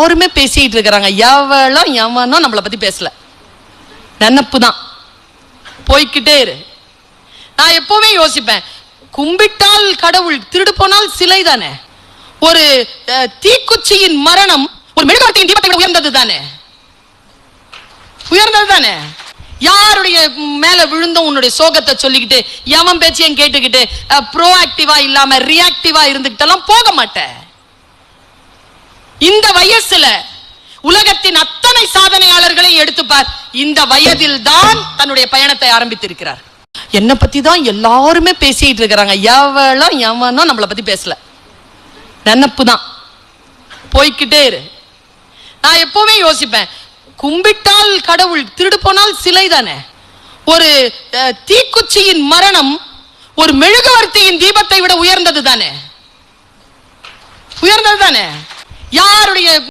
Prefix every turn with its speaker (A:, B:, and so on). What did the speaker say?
A: எல்லாருமே பேசிட்டு இருக்கிறாங்க. எவளோ எவனும் நம்மளை பத்தி பேசல. நினப்பு தான் போய்கிட்டே இரு. நான் எப்பவுமே யோசிப்பேன். கும்பிட்டால் கடவுள் திருடு போனால் சிலை தானே ஒரு தீக்குச்சியின் மரணம் ஒரு மெழுகுவர்த்தியின் தீபத்தை விட உயர்ந்தது தானே? உயர்ந்தது தானே? யாருடைய மேல விழுந்த உன்னுடைய சோகத்தை சொல்லிக்கிட்டு எவன் பேச்சையும் கேட்டுக்கிட்டு ப்ரோஆக்டிவா இல்லாம ரியாக்டிவா இருந்துகிட்டெல்லாம் போக மாட்டேன் இந்த வயசுல உலகத்தின் அத்தனை சாதனையாளர்களையும் எடுத்துப்பார் இந்த வயதில் தான் தன்னுடைய பயணத்தை ஆரம்பித்திருக்கிறார். என்னை பத்தி தான் எல்லாருமே பேசிட்டு இருக்கிறாங்க. எவளும் எவனும் நம்மளை பத்தி பேசல. நினப்பு தான் போய்க்கிட்டே இரு. நான் எப்பவுமே யோசிப்பேன். கும்பிட்டால் கடவுள் திருடு போனால் சிலை தானே? ஒரு அஹ், தீக்குச்சியின் மரணம் ஒரு மெழுகுவர்த்தியின் தீபத்தை விட உயர்ந்தது தானே? உயர்ந்தது தானே? யாருடைய